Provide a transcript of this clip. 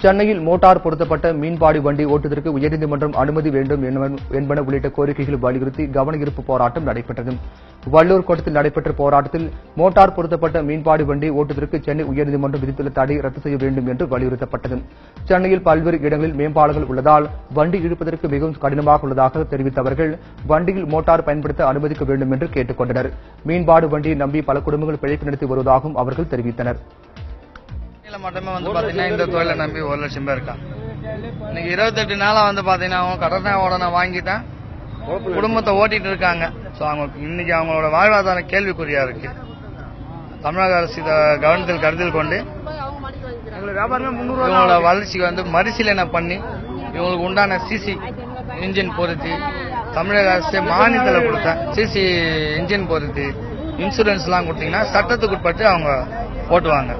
சென்னையில் மோட்டார் பொருத்தப்பட்ட மீன்பாடி வண்டி ஓட்டுவதற்கு உயர்நீதிமன்றம் அனுமதி வேண்டும் என்பன- என்பன உள்ளிட்ட கோரிக்கைகள் வலியுறுத்தி கவனஈர்ப்பு போராட்டம் நடைபெற்றது. வள்ளூர் கோட்டத்தில் நடைபெற்ற போராட்டத்தில் மோட்டார் பொருத்தப்பட்ட மீன்பாடி வண்டி ஓட்டுவதற்கு சென்னை உயர்நீதிமன்றம் விதித்துள்ள தடை ரத்து செய்ய வேண்டும் என்று வலியுறுத்தப்பட்டது. சென்னையில் பல்வேறு இடங்களில் மேம்பாலங்கள் உள்ளதால் வண்டி இழுப்பதற்கு மிகவும் கடினமாக உள்ளதாக தெரிவித்தவர்கள் வண்டியில் மோட்டார் பயன்படுத்த அனுமதிக்க வேண்டும் என்று கேட்டுக் கொண்டனர். மீன்பாடு வண்டியை நம்பி பல குடும்பங்கள் பிழைப்பு நடத்தி வருவதாகவும் அவர்கள் தெரிவித்தனர். சென்னையில மட்டுமே வந்து பாத்தீங்கன்னா இந்த தொழிலை நம்பி ஒரு லட்சம் பேர் இருக்காங்க. இன்னைக்கு இருபத்தெட்டு நாளா வந்து பாத்தீங்கன்னா அவங்க கடனை உடனே வாங்கிட்டேன். குடும்பத்தை ஓட்டிட்டு இருக்காங்க. சோ அவங்க இன்னைக்கு அவங்களோட வாழ்வாதாரம் கேள்விக்குறியா இருக்கு. தமிழக அரசு இதை கவனத்தில் கருத்தில் கொண்டு இவங்களோட வளர்ச்சிக்கு வந்து மறுசீலனை பண்ணி இவங்களுக்கு உண்டான சிசி இன்ஜின் பொருத்தி தமிழக அரசு மானியத்தில் கொடுத்த சிசி இன்ஜின் பொருத்தி இன்சூரன்ஸ் எல்லாம் கொடுத்தீங்கன்னா சட்டத்துக்கு உட்பட்டு அவங்க ஓட்டுவாங்க.